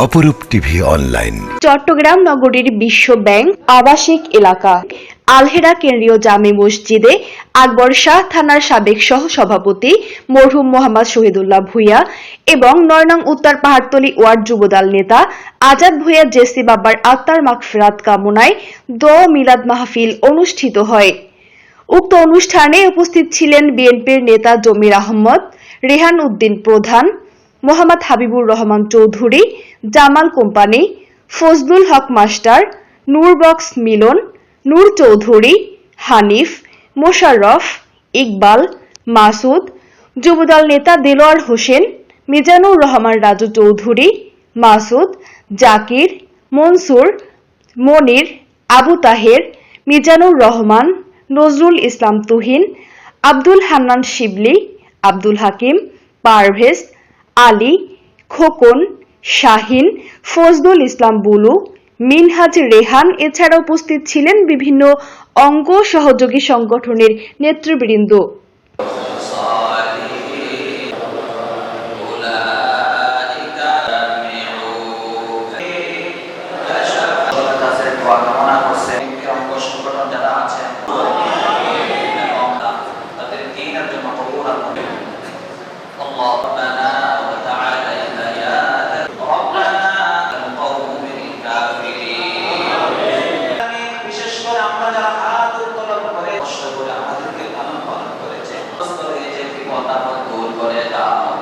অপরূপ TV online. Chittagong নগরীর বিশ্ব ব্যাংক আবাসিক এলাকা। আলহেরা কেন্দ্রীয় জামে মসজিদে আকবর শাহ থানার সাবেক সহ সভাপতি মরহুম মোহাম্মদ শহীদুল্লাহ ভূঁইয়া এবং নয় নং উত্তর পাহাড়তলী ওয়ার্ড যুবদল নেতা আজাদ ভূঁইয়া জেসি বাবার আত্মার মাগফিরাত কামনায় দোয়া মিলাদ মাহফিল অনুষ্ঠিত হয়। উক্ত অনুষ্ঠানে উপস্থিত ছিলেন বিএনপির নেতা জমির আহমদ, রেহান উদ্দিন প্রধান মোহাম্মদ হাবিবুর রহমান চৌধুরী, জামাল কোম্পানি, ফজলুল হক মাস্টার নূর বক্স মিলন, নূর চৌধুরী, হানিফ, মোশাররফ, ইকবাল, মাসুদ, যুবদল নেতা দেলোয়ার হোসেন, মিজানুর রহমান রাজু চৌধুরী, মাসুদ, জাকির, মনসুর, মনির, আবু তাহের, মিজানুর রহমান, নজরুল ইসলাম তুহিন, আব্দুল হান্নান শিবলি, আব্দুল হাকিম, পারভেজ আলী, খোকন, শাহিন, ফজলুল ইসলাম বুলু, মিনহাজ রেহান এছাড়া উপস্থিত ছিলেন বিভিন্ন অঙ্গ সহযোগী সংগঠনের নেতৃবৃন্দ।